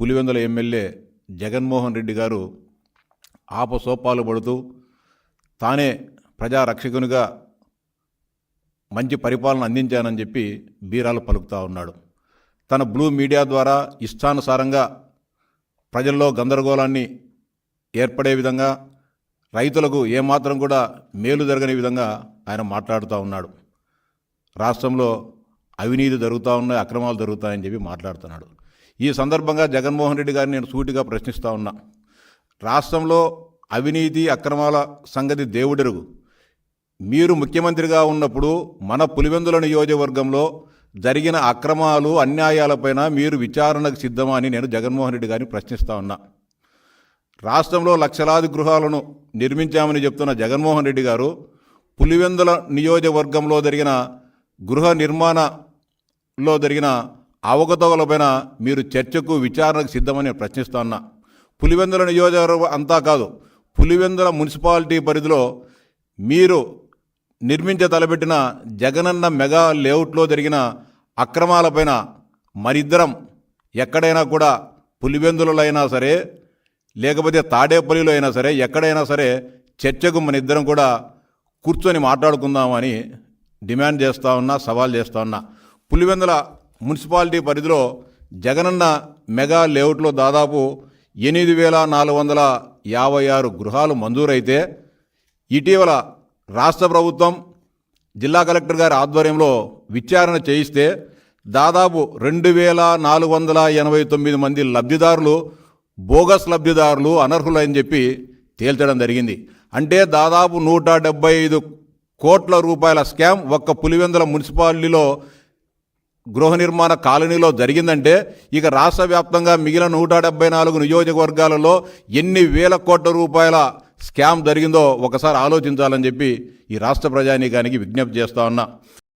Pulivendula MLA Jaganmohan Reddy గారు ఆపసోపాలు పడుతూ తానే ప్రజారక్షకునిగా మంచి పరిపాలన అందించానని చెప్పి బీరాలు పలుకుతూ ఉన్నాడు. తన బ్లూ మీడియా ద్వారా ఇష్టానుసారంగా ప్రజల్లో గందరగోళాన్ని ఏర్పడే విధంగా రైతులకు ఏమాత్రం కూడా మేలు జరగని విధంగా ఆయన మాట్లాడుతూ ఉన్నాడు. రాష్ట్రంలో అవినీతి జరుగుతూ ఉన్నాయి అక్రమాలు జరుగుతాయని చెప్పి మాట్లాడుతున్నాడు. ఈ సందర్భంగా జగన్మోహన్ రెడ్డి గారిని నేను సూటిగా ప్రశ్నిస్తూ ఉన్నా. రాష్ట్రంలో అవినీతి అక్రమాల సంగతి దేవుడెరుగు. మీరు ముఖ్యమంత్రిగా ఉన్నప్పుడు మన పులివెందుల నియోజకవర్గంలో జరిగిన అక్రమాలు అన్యాయాలపైన మీరు విచారణకు సిద్ధమా అని నేను జగన్మోహన్ రెడ్డి గారిని ప్రశ్నిస్తా ఉన్నా. రాష్ట్రంలో లక్షలాది గృహాలను నిర్మించామని చెప్తున్న జగన్మోహన్ రెడ్డి గారు పులివెందుల నియోజకవర్గంలో జరిగిన గృహ నిర్మాణలో జరిగిన అవకతవకలపైన మీరు చర్చకు విచారణకు సిద్ధమని ప్రశ్నిస్తున్నా. పులివెందుల నియోజకవర్గం అంతా కాదు పులివెందుల మున్సిపాలిటీ పరిధిలో మీరు నిర్మించ తలపెట్టిన జగనన్న మెగా లేఅవుట్లో జరిగిన అక్రమాలపైన మరిద్దరం ఎక్కడైనా కూడా పులివెందులలో అయినా సరే లేకపోతే తాడేపల్లిలో అయినా సరే ఎక్కడైనా సరే చర్చకు మన ఇద్దరం కూడా కూర్చొని మాట్లాడుకుందామని డిమాండ్ చేస్తూ ఉన్నా సవాల్ చేస్తూ ఉన్నా. పులివెందుల మున్సిపాలిటీ పరిధిలో జగనన్న మెగా లేఅవుట్లో దాదాపు ఎనిమిది వేల నాలుగు వందల యాభై ఆరు గృహాలు మంజూరైతే ఇటీవల రాష్ట్ర ప్రభుత్వం జిల్లా కలెక్టర్ గారి ఆధ్వర్యంలో విచారణ చేయిస్తే దాదాపు రెండు వేల నాలుగు వందల ఎనభై తొమ్మిది మంది లబ్ధిదారులు బోగస్ లబ్ధిదారులు అనర్హులని చెప్పి తేల్చడం జరిగింది. అంటే దాదాపు నూట డెబ్బై ఐదు కోట్ల రూపాయల స్కామ్ ఒక్క పులివెందుల మున్సిపాలిటీలో గృహ నిర్మాణ కాలనీలో జరిగిందంటే ఇక రాష్ట్ర వ్యాప్తంగా మిగిలిన నూట డెబ్బై నాలుగు నియోజకవర్గాలలో ఎన్ని వేల కోట్ల రూపాయల స్కామ్ జరిగిందో ఒకసారి ఆలోచించాలని చెప్పి ఈ రాష్ట్ర ప్రజానీకానికి విజ్ఞప్తి చేస్తా ఉన్నా.